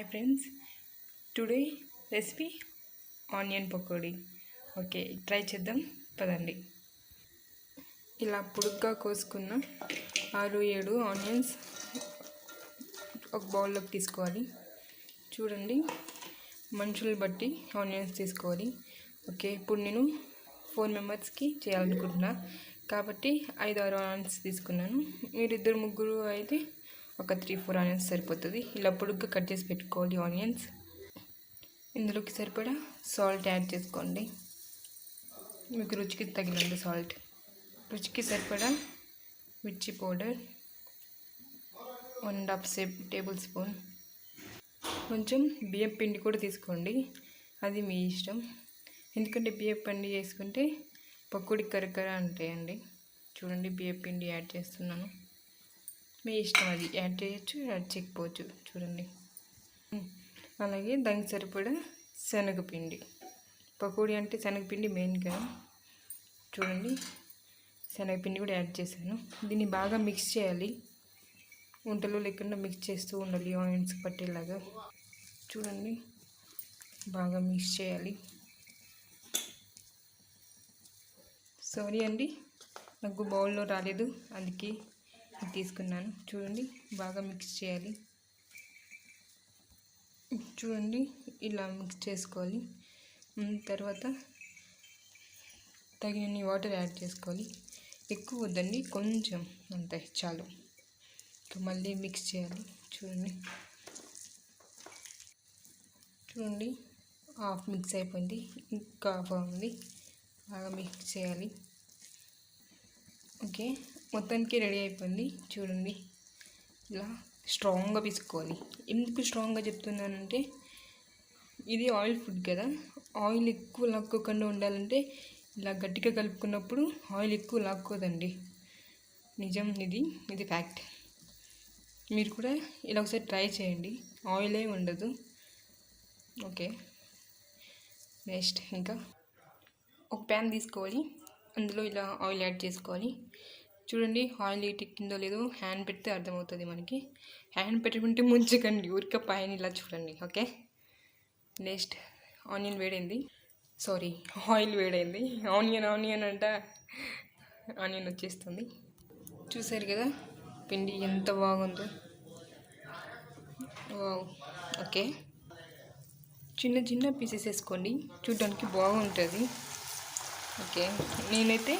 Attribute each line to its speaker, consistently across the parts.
Speaker 1: Hi friends today recipe onion pakodi okay try చేద్దాం. పదండి. ఇలా పొడుగ్గా కోసుకున్న ఆరు ఏడు ఆనియన్స్ ఒక బౌల్లోకి తీసుకోవాలి. చూడండి. మనుషులు బట్టి ఆనియన్స్ తీసుకోవాలి. ఓకే ఇప్పుడు నేను ఫోర్ మెంబర్స్కి చేయాలనుకుంటున్నా. కాబట్టి ఐదు ఆరు ఆనియన్స్ తీసుకున్నాను. మీరు ఇద్దరు ముగ్గురు అయితే ఒక త్రీ ఫోర్ ఆనియన్స్ సరిపోతుంది. ఇలా పొడుగ్గా కట్ చేసి పెట్టుకోవాలి ఆనియన్స్. ఇందులోకి సరిపడా సాల్ట్ యాడ్ చేసుకోండి. మీకు రుచికి తగినంత సాల్ట్. రుచికి సరిపడా మిర్చి పౌడర్. వన్ అండ్ హాఫ్ సేప్ టేబుల్ స్పూన్. కొంచెం బియ్యం పిండి కూడా తీసుకోండి. అది మీ ఇష్టం. ఎందుకంటే బియ్యం పిండి వేసుకుంటే పకోడి కరకర అంటాయండి. చూడండి బియ్యం పిండి యాడ్ చేస్తున్నాను. మీ ఇష్టం అది. యాడ్ చేయొచ్చు యాడ్ చేయకపోవచ్చు చూడండి అలాగే దానికి సరిపడా శనగపిండి. పకోడీ అంటే శనగపిండి మెయిన్ కదా. చూడండి. శనగపిండి కూడా యాడ్ చేశాను. దీన్ని బాగా మిక్స్ చేయాలి. వంటలు లేకుండా మిక్స్ చేస్తూ ఉండాలి. ఆనియన్స్ పట్టేలాగా. చూడండి. బాగా మిక్స్ చేయాలి. సారీ అండి. నాకు బౌల్లో రాలేదు. అందుకే తీసుకున్నాను. చూడండి బాగా మిక్స్ చేయాలి. చూడండి ఇలా మిక్స్ చేసుకోవాలి. తర్వాత తగినన్ని వాటర్ యాడ్ చేసుకోవాలి. ఎక్కువ వద్దండి కొంచెం అంతే చాలు. మళ్ళీ మిక్స్ చేయాలి. చూడండి. చూడండి హాఫ్ మిక్స్ అయిపోయింది. ఇంకా హాఫ్ ఉంది బాగా మిక్స్ చేయాలి. ఓకే. మొత్తానికి రెడీ అయిపోయింది. చూడండి. ఇలా స్ట్రాంగ్గా పిసుకోవాలి. ఎందుకు స్ట్రాంగ్గా చెప్తున్నానంటే ఇది ఆయిల్ ఫుడ్ కదా. ఆయిల్ ఎక్కువ లాక్కోకుండా ఉండాలంటే ఇలా గట్టిగా కలుపుకున్నప్పుడు ఆయిల్ ఎక్కువ లాక్కోదండి. నిజం ఇది. ఇది ఫ్యాక్ట్. మీరు కూడా ఇలా ఒకసారి ట్రై చేయండి. ఆయిలే ఉండదు. ఓకే. నెక్స్ట్ ఇంకా ఒక ప్యాన్ తీసుకోవాలి. అందులో ఇలా ఆయిల్ యాడ్ చేసుకోవాలి. చూడండి ఆయిల్ ఎక్కిందో లేదో హ్యాండ్ పెడితే అర్థమవుతుంది మనకి. హ్యాండ్ పెట్టుకుంటే ముంచకండి ఊరిక పైన ఇలా చూడండి ఓకే? నెక్స్ట్ ఆనియన్ వేడైంది. సారీ ఆయిల్ వేడైంది. ఆనియన్ ఆనియన్ అంట ఆనియన్ వచ్చేస్తుంది. చూసారు కదా పిండి ఎంత బాగుందో. ఓకే? చిన్న చిన్న పీసెస్ వేసుకోండి చూడడానికి బాగుంటుంది. ఓకే నేనైతే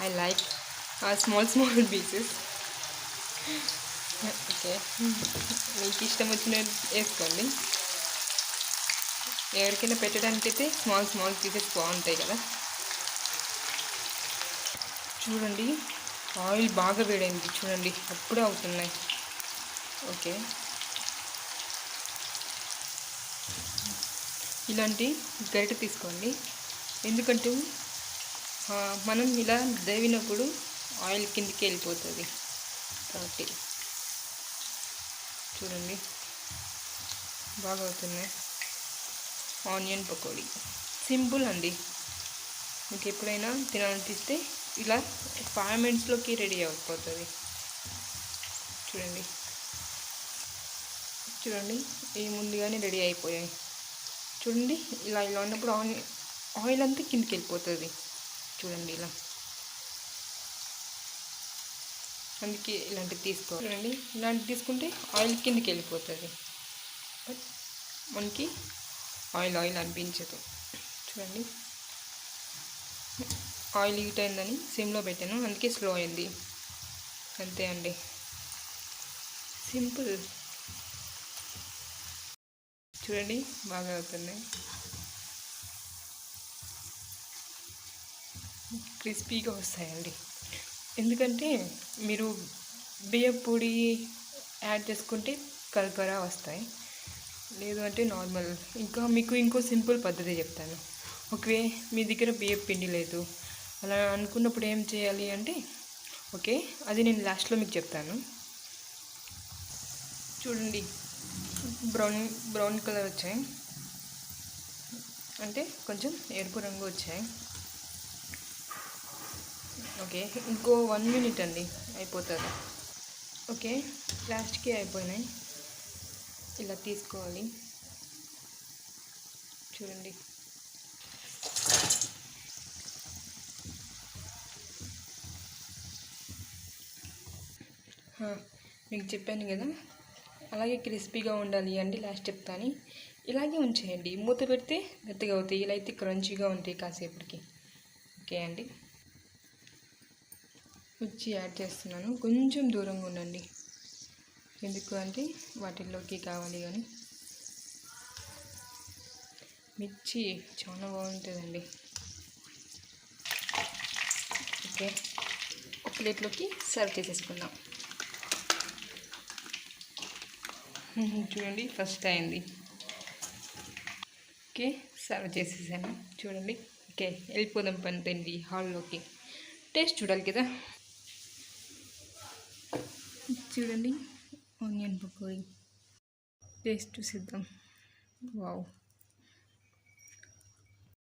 Speaker 1: I like small small pieces okay మీకు ఇష్టం వచ్చిన వేసుకోండి. ఎవరికైనా పెట్టడానికి అయితే స్మాల్ స్మాల్ పీసెస్ బాగుంటాయి కదా. చూడండి ఆయిల్ బాగా వేడైంది. చూడండి అప్పుడే అవుతున్నాయి. ఓకే ఇలాంటి గరిట తీసుకోండి. ఎందుకంటే మనం ఇలా దేవినప్పుడు ఆయిల్ కిందికి వెళ్ళిపోతుంది. కాబట్టి చూడండి. బాగా అవుతున్నాయి ఆనియన్ పకోడీ. సింపుల్ అండి. మీకు ఎప్పుడైనా తినాలనిపిస్తే ఇలా ఫైవ్ మినిట్స్లోకి రెడీ అయిపోతుంది. చూడండి. చూడండి. ఈ ముందుగానే రెడీ అయిపోయాయి. చూడండి. ఇలా ఇలా ఉన్నప్పుడు ఆయిల్ ఆయిల్ అంతా కిందికి వెళ్ళిపోతుంది. చూడండి ఇలా. అందుకే ఇలాంటివి తీసుకోవాలండి ఇలాంటివి తీసుకుంటే ఆయిల్ కిందకి వెళ్ళిపోతుంది. బట్ మనకి ఆయిల్ ఆయిల్ అనిపించదు. చూడండి. ఆయిల్ హీట్ అయిందని సిమ్లో పెట్టాను. అందుకే స్లో అయింది. అంతే అండి. సింపుల్. చూడండి బాగా అవుతుంది. క్రిస్పీగా వస్తాయండి. ఎందుకంటే మీరు బియ్యం పొడి యాడ్ చేసుకుంటే కలకరా వస్తాయి. లేదు అంటే నార్మల్. ఇంకా మీకు ఇంకో సింపుల్ పద్ధతి చెప్తాను. ఓకే మీ దగ్గర బియ్యం పిండి లేదు. అలా అనుకున్నప్పుడు ఏం చేయాలి అంటే ఓకే అది నేను లాస్ట్లో మీకు చెప్తాను. చూడండి బ్రౌన్ బ్రౌన్ కలర్ వచ్చాయి. అంటే కొంచెం ఎరుపు రంగు వచ్చాయి. ఓకే ఇంకో వన్ మినిట్ అండి అయిపోతుంది. ఓకే లాస్ట్కి అయిపోయినాయి. ఇలా తీసుకోవాలి. చూడండి. మీకు చెప్పాను కదా అలాగే క్రిస్పీగా ఉండాలి అండి లాస్ట్ చెప్తాను. ఇలాగే ఉంచేయండి మూత పెడితే మెత్తగా అవుతాయి ఇలా అయితే క్రంచీగా ఉంటాయి కాసేపటికి. ఓకే అండి. మిర్చి యాడ్ చేస్తున్నాను. కొంచెం దూరంగా ఉండండి. ఎందుకు అంటే వాటిల్లోకి కావాలి కానీ మిర్చి చాలా బాగుంటుందండి. ఓకే. ఒక ప్లేట్లోకి సర్వ్ చేసేసుకుందాం. చూడండి ఫస్ట్ అయింది. ఓకే సర్వ్ చేసేసాను. చూడండి. ఓకే వెళ్ళిపోదాం పని తండ్రి హాల్లోకి టేస్ట్ చూడాలి కదా. చూడండి. ఆనియన్ పకోడీ. టేస్ట్ చూసిద్దాం. వావ్